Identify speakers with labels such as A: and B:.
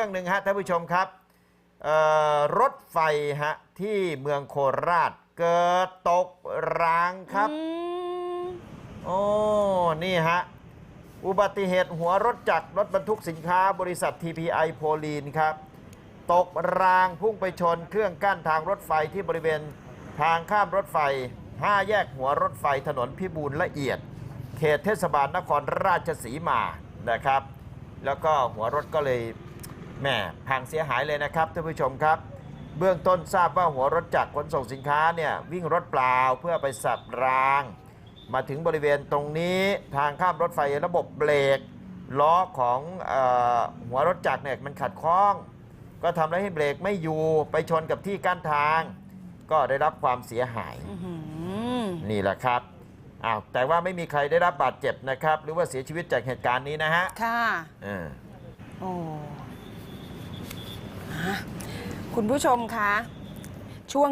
A: เรื่องหนึ่งฮะท่านผู้ชมครับเอ่อรถไฟฮะที่เมืองโคราชเกิดตกรางครับ
B: อืม
A: โอ้นี่ฮะอุบัติเหตุหัวรถจักรรถบรรทุกสินค้าบริษัท TPI โพลีนครับ ตกรางพุ่งไปชนเครื่องกั้นทางรถไฟที่บริเวณทางข้ามรถไฟ 5 แยกหัวรถไฟถนนพิบูลละเอียด เขตเทศบาลนครราชสีมานะครับ แล้วก็หัวรถก็เลย แหม่พังเสียหายเลยนะครับท่านผู้ชมครับ เบื้องต้นทราบว่าหัวรถจักรขนส่งสินค้าเนี่ยวิ่งรถเปล่าเพื่อไปสับราง มาถึงบริเวณตรงนี้ทางข้ามรถไฟระบบเบรกล้อของเออหัวรถจักรเนี่ยมันขัดข้อง ก็ทำให้เบรกไม่อยู่ไปชนกับที่กั้นทาง ก็ได้รับความเสียหาย
B: อื้อหือ
A: นี่แหละครับอ้าวแต่ว่าไม่มีใครได้รับบาดเจ็บนะครับ หรือว่าเสียชีวิตจากเหตุการณ์นี้นะฮะ
B: ค่ะ
A: เออ
B: โอ้ฮะ คุณผู้ชมคะช่วง